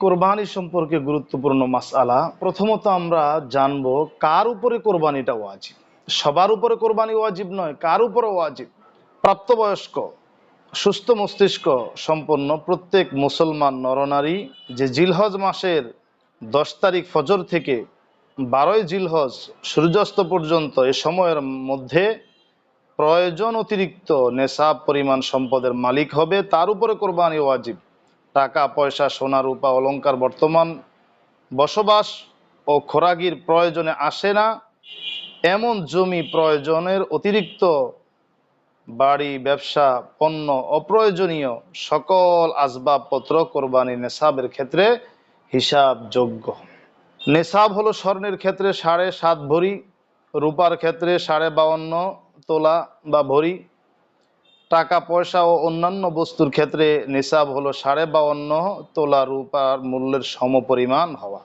কোরবানি সম্পর্কে গুরুত্বপূর্ণ মাসআলা। প্রথমত আমরা জানব কার উপরে কোরবানিটা ওয়াজিব? সবার উপরে কোরবানি ওয়াজিব নয়, কার উপরে ওয়াজিব? প্রাপ্তবয়স্ক, সুস্থ মস্তিষ্ক সম্পন্ন প্রত্যেক মুসলমান নরনারী যে জিলহজ মাসের দশ তারিখ ফজর থেকে বারোই জিলহজ সূর্যাস্ত পর্যন্ত এ সময়ের মধ্যে প্রয়োজন অতিরিক্ত নেশা পরিমাণ সম্পদের মালিক হবে, তার উপরে কোরবানি ওয়াজিব। টাকা, পয়সা, সোনা, রূপা, অলংকার বর্তমান বসবাস ও খোরাগির প্রয়োজনে আসে না। এমন জমি প্রয়োজনের অতিরিক্ত বাড়ি, ব্যবসা, পণ্য অপ্রয়োজনীয় সকল আসবাবপত্র কোরবানি নেশাবের ক্ষেত্রে হিসাবযোগ্য। নেশাব হলো স্বর্ণের ক্ষেত্রে সাড়ে সাত ভরি, রূপার ক্ষেত্রে সাড়ে বাউন্ন তোলা বা ভরি। টাকা, পয়সা ও অন্যান্য বস্তুর ক্ষেত্রে নিসাব হলো সাড়ে বাউন্ন তোলা রূপার মূল্যের সমপরিমাণ হওয়া।